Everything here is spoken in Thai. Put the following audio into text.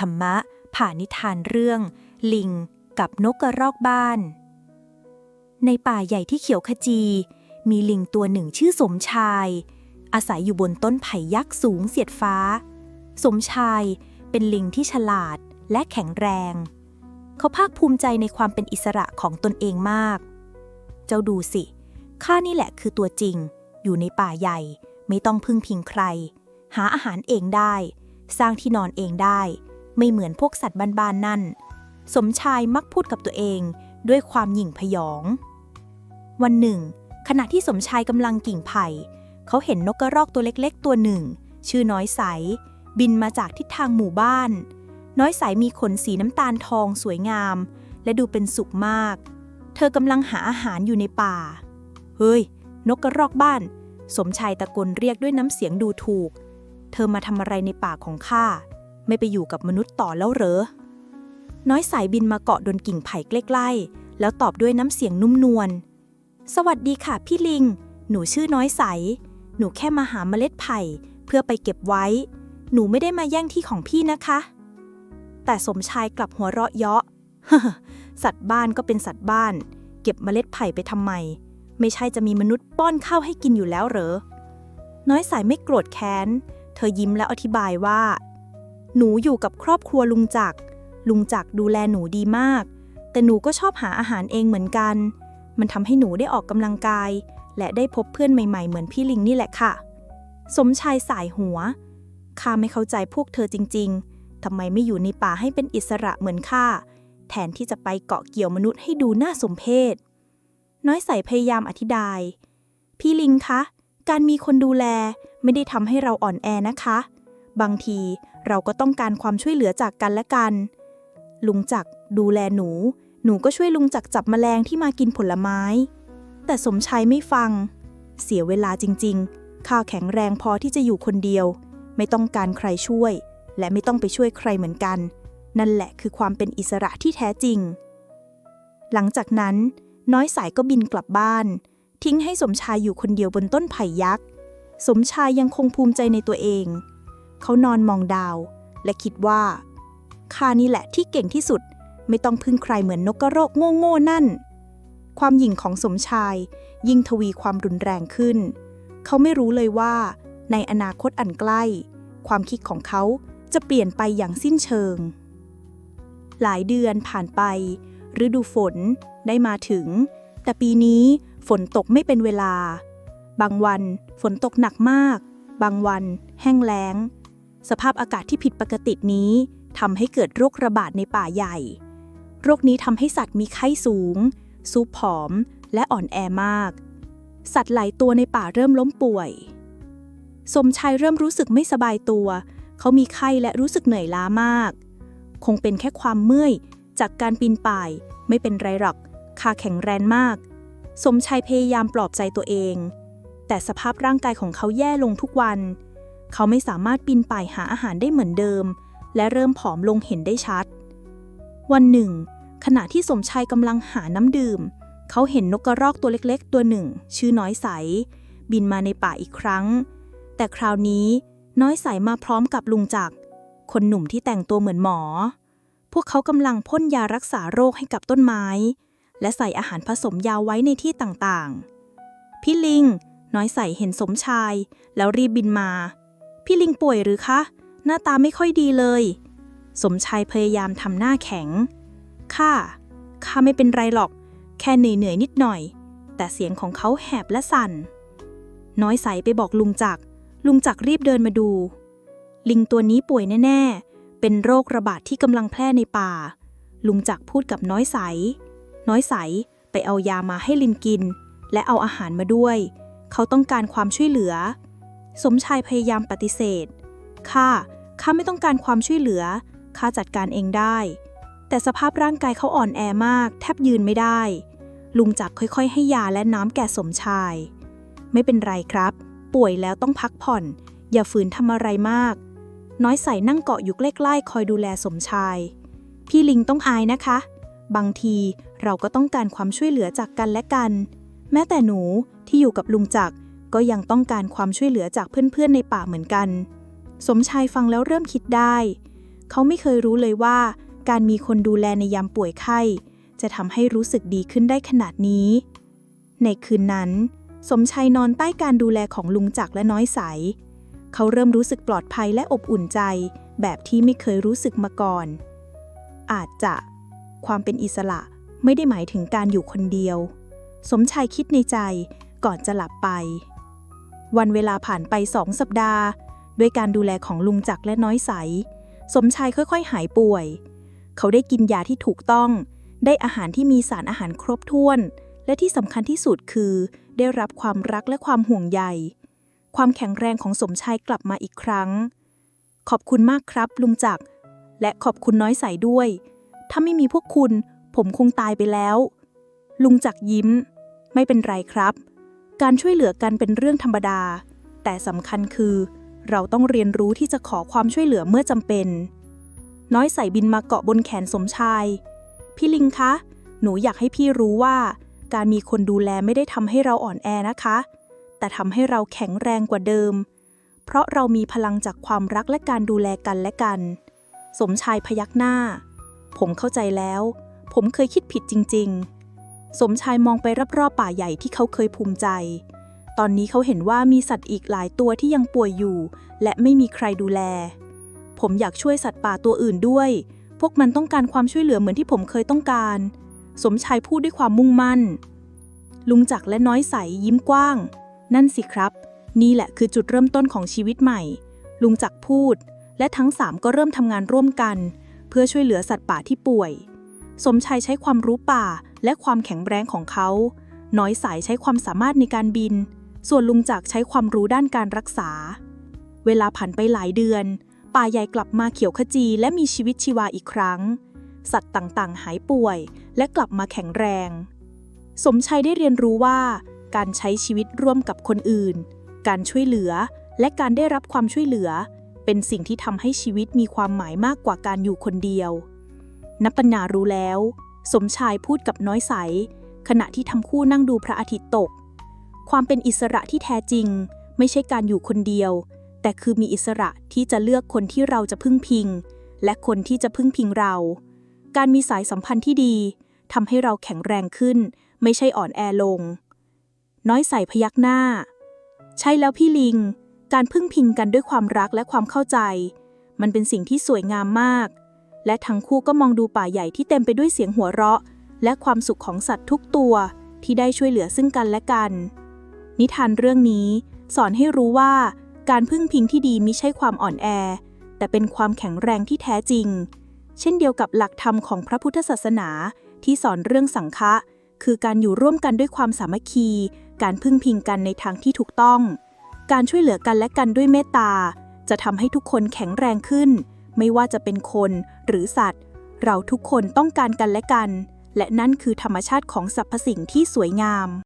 ธรรมะ ผ่านนิทานเรื่อง ลิง กับนกกระรอกบ้าน ในป่าใหญ่ที่เขียวขจี มีลิงตัวหนึ่งชื่อสมชาย อาศัยอยู่บนต้นไผ่ยักษ์สูงเสียดฟ้า สมชายเป็นลิงที่ฉลาดและแข็งแรง เขาภาคภูมิใจในความเป็นอิสระของตนเองมาก เจ้าดูสิ ข้านี่แหละคือตัวจริง อยู่ในป่าใหญ่ ไม่ต้องพึ่งพิงใคร หาอาหารเองได้ สร้างที่นอนเองได้ ไม่เหมือนพวกสัตว์บ้านๆนั่น สมชายมักพูดกับตัวเองด้วยความหยิ่งพยอง วันหนึ่ง ขณะที่สมชายกำลังกิ่งไผ่ เขาเห็นนกกระรอกตัวเล็กๆ ตัวหนึ่ง ชื่อน้อยใส บินมาจากทิศทางหมู่บ้าน น้อยใสมีขนสีน้ำตาลทองสวยงาม และดูเป็นสุขมาก เธอกำลังหาอาหารอยู่ในป่า เฮ้ย นกกระรอกบ้าน สมชายตะโกนเรียกด้วยน้ำเสียงดูถูก เธอมาทำอะไรในป่าของข้า ไม่ไปอยู่กับมนุษย์ต่อแล้วเหรอ น้อยสายบินมาเกาะดนกิ่งไผ่ใกล้ๆ แล้วตอบด้วยน้ำเสียงนุ่มนวล สวัสดีค่ะพี่ลิง หนูชื่อน้อยใสหนูแค่มาหาเมล็ดไผ่เพื่อไปเก็บไว้ หนูไม่ได้มาแย่งที่ของพี่นะคะ แต่สมชายกลับหัวเราะเยาะ สัตว์บ้านก็เป็นสัตว์บ้าน เก็บเมล็ดไผ่ไปทำไม ไม่ใช่จะมีมนุษย์ป้อนข้าวให้กินอยู่แล้วเหรอ น้อยสายไม่โกรธแค้น เธอยิ้มแล้วอธิบายว่า หนูอยู่กับครอบครัวลุงจักร ลุงจักรดูแลหนูดีมาก แต่หนูก็ชอบหาอาหารเองเหมือนกัน มันทำให้หนูได้ออกกำลังกาย และได้พบเพื่อนใหม่ๆ เหมือนพี่ลิงนี่แหละค่ะ สมชายสายหัว ข้าไม่เข้าใจพวกเธอจริง ๆ ทำไมไม่อยู่ในป่าให้เป็นอิสระเหมือนข้า แทนที่จะไปเกาะเกี่ยวมนุษย์ให้ดูน่าสมเพช น้อยใสพยายามอธิบาย พี่ลิงคะ การมีคนดูแลไม่ได้ทำให้เราอ่อนแอนะคะ บางทีเราก็ต้องการความช่วยเหลือจากกันและกัน ลุงจักดูแลหนู หนูก็ช่วยลุงจักจับแมลงที่มากินผลไม้ แต่สมชายไม่ฟัง เสียเวลาจริงๆ ข้าแข็งแรงพอที่จะอยู่คนเดียว ไม่ต้องการใครช่วย และไม่ต้องไปช่วยใครเหมือนกัน นั่นแหละคือความเป็นอิสระที่แท้จริง หลังจากนั้น น้อยสายก็บินกลับบ้าน ทิ้งให้สมชายอยู่คนเดียวบนต้นไผ่ยักษ์ สมชายยังคงภูมิใจในตัวเอง เขานอนมองดาว และคิดว่าข้านี่แหละที่เก่งที่สุด ไม่ต้องพึ่งใครเหมือนนกกระรอกโง่ๆนั่น ความหยิ่งของสมชาย ยิ่งทวีความรุนแรงขึ้น เขาไม่รู้เลยว่า ในอนาคตอันใกล้ ความคิดของเขาจะเปลี่ยนไปอย่างสิ้นเชิง หลายเดือนผ่านไป ฤดูฝนได้มาถึง แต่ปีนี้ฝนตกไม่เป็นเวลา บางวันฝนตกหนักมาก บางวันแห้งแล้ง สภาพอากาศที่ผิดปกตินี้ทำให้เกิดโรคระบาดในป่าใหญ่ โรคนี้ทำให้สัตว์มีไข้สูง ซูบผอม และอ่อนแอมาก สัตว์หลายตัวในป่าเริ่มล้มป่วย สมชายเริ่มรู้สึกไม่สบายตัว เขามีไข้และรู้สึกเหนื่อยล้ามาก คงเป็นแค่ความเมื่อยจากการปีนป่าย ไม่เป็นไรหรอกขาแข็งแรงมาก สมชายพยายามปลอบใจตัวเอง แต่สภาพร่างกายของเขาแย่ลงทุกวันเเขาไม่สามารถปีนป่ายหาอาหารได้เหมือนเดิม และเริ่มผอมลงเห็นได้ชัด วันหนึ่ง ขณะที่สมชายกำลังหาน้ำดื่ม เขาเห็นนกกระรอกตัวเล็กๆ ตัวหนึ่ง ชื่อน้อยใส บินมาในป่าอีกครั้ง แต่คราวนี้น้อยใสมาพร้อมกับลุงจักรคนหนุ่มที่แต่งตัวเหมือนหมอ พวกเขากำลังพ่นยารักษาโรคให้กับต้นไม้ และใส่อาหารผสมยาไว้ในที่ต่างๆ พี่ลิง น้อยใสเห็นสมชาย แล้วรีบบินมา พี่ลิงป่วยหรือคะ หน้าตาไม่ค่อยดีเลย สมชายพยายามทำหน้าแข็ง ข้า ข้าไม่เป็นไรหรอก แค่เหนื่อยๆนิดหน่อย แต่เสียงของเขาแหบและสั่น น้อยใสไปบอกลุงจักรลุงจักรรีบเดินมาดู ลิงตัวนี้ป่วยแน่ ๆ เป็นโรคระบาดที่กำลังแพร่ในป่า ลุงจักรพูดกับน้อยใส น้อยใสไปเอายามาให้ลินกิน และเอาอาหารมาด้วย เขาต้องการความช่วยเหลือ สมชายพยายามปฏิเสธข้าข้าไม่ต้องการความช่วยเหลือ ข้าจัดการเองได้ แต่สภาพร่างกายเขาอ่อนแอมาก แทบยืนไม่ได้ ลุงจักรค่อยๆ ให้ยาและน้ำแก่สมชาย ไม่เป็นไรครับ ป่วยแล้วต้องพักผ่อน อย่าฝืนทำอะไรมาก น้อยใส่นั่งเกาะอยู่ใกล้ๆ คอยดูแลสมชาย พี่ลิงต้องอายนะคะ บางทีเราก็ต้องการความช่วยเหลือจากกันและกัน แม้แต่หนูที่อยู่กับลุงจักร ก็ยังต้องการความช่วยเหลือจากเพื่อนๆในป่าเหมือนกัน สมชายฟังแล้วเริ่มคิดได้ เขาไม่เคยรู้เลยว่า การมีคนดูแลในยามป่วยไข้ จะทำให้รู้สึกดีขึ้นได้ขนาดนี้ ในคืนนั้น สมชัยนอนใต้การดูแลของลุงจักและน้อยใส เขาเริ่มรู้สึกปลอดภัยและอบอุ่นใจ แบบที่ไม่เคยรู้สึกมาก่อน อาจจะ ความเป็นอิสระไม่ได้หมายถึงการอยู่คนเดียว สมชายคิดในใจก่อนจะหลับไป วันเวลาผ่านไปสองสัปดาห์ ด้วยการดูแลของลุงจักรและน้อยใส สมชายค่อยๆ หายป่วย เขาได้กินยาที่ถูกต้อง ได้อาหารที่มีสารอาหารครบถ้วน และที่สำคัญที่สุดคือ ได้รับความรักและความห่วงใย ความแข็งแรงของสมชายกลับมาอีกครั้ง ขอบคุณมากครับ ลุงจักรและขอบคุณน้อยใสด้วย ถ้าไม่มีพวกคุณ ผมคงตายไปแล้ว ลุงจักรยิ้ม ไม่เป็นไรครับ การช่วยเหลือกันเป็นเรื่องธรรมดา แต่สำคัญคือ เราต้องเรียนรู้ที่จะขอความช่วยเหลือเมื่อจำเป็น น้อยใส่บินมาเกาะบนแขนสมชาย พี่ลิงคะ หนูอยากให้พี่รู้ว่า การมีคนดูแลไม่ได้ทำให้เราอ่อนแอนะคะ แต่ทำให้เราแข็งแรงกว่าเดิม เพราะเรามีพลังจากความรักและการดูแลกันและกัน สมชายพยักหน้า ผมเข้าใจแล้ว ผมเคยคิดผิดจริง ๆ สมชายมองไปรอบๆป่าใหญ่ที่เขาเคยภูมิใจ ตอนนี้เขาเห็นว่ามีสัตว์อีกหลายตัวที่ยังป่วยอยู่ และไม่มีใครดูแล ผมอยากช่วยสัตว์ป่าตัวอื่นด้วย พวกมันต้องการความช่วยเหลือเหมือนที่ผมเคยต้องการ สมชายพูดด้วยความมุ่งมั่น ลุงจักและน้อยใสยิ้มกว้าง นั่นสิครับ นี่แหละคือจุดเริ่มต้นของชีวิตใหม่ ลุงจักพูด และทั้งสามก็เริ่มทำงานร่วมกัน เพื่อช่วยเหลือสัตว์ป่าที่ป่วย สมชัยใช้ความรู้ป่าและความแข็งแรงของเขา น้อยสายใช้ความสามารถในการบิน ส่วนลุงจักรใช้ความรู้ด้านการรักษา เวลาผ่านไปหลายเดือน ป่าใหญ่กลับมาเขียวขจีและมีชีวิตชีวาอีกครั้ง สัตว์ต่างๆ หายป่วย และกลับมาแข็งแรง สมชัยได้เรียนรู้ว่า การใช้ชีวิตร่วมกับคนอื่น การช่วยเหลือ และการได้รับความช่วยเหลือ เป็นสิ่งที่ทำให้ชีวิตมีความหมายมากกว่าการอยู่คนเดียว นับปัญนารู้แล้ว สมชายพูดกับน้อยใส ขณะที่ทั้งคู่นั่งดูพระอาทิตย์ตก ความเป็นอิสระที่แท้จริง ไม่ใช่การอยู่คนเดียว แต่คือมีอิสระที่จะเลือกคนที่เราจะพึ่งพิง และคนที่จะพึ่งพิงเรา การมีสายสัมพันธ์ที่ดีทำให้เราแข็งแรงขึ้น ไม่ใช่อ่อนแอลง น้อยใสพยักหน้า ใช่แล้วพี่ลิง การพึ่งพิงกันด้วยความรักและความเข้าใจ มันเป็นสิ่งที่สวยงามมาก และทั้งคู่ก็มองดูป่าใหญ่ที่เต็มไปด้วยเสียงหัวเราะ และความสุขของสัตว์ทุกตัวที่ได้ช่วยเหลือซึ่งกันและกัน นิทานเรื่องนี้ สอนให้รู้ว่า การพึ่งพิงที่ดีไม่ใช่ความอ่อนแอ แต่เป็นความแข็งแรงที่แท้จริง เช่นเดียวกับหลักธรรมของพระพุทธศาสนาที่สอนเรื่องสังฆะคือการอยู่ร่วมกันด้วยความสามัคคี การพึ่งพิงกันในทางที่ถูกต้อง การช่วยเหลือกันและกันด้วยเมตตา จะทำให้ทุกคนแข็งแรงขึ้น ไม่ว่าจะเป็นคนหรือสัตว์ เราทุกคนต้องการกันและกัน และนั่นคือธรรมชาติของสรรพสิ่งที่สวยงาม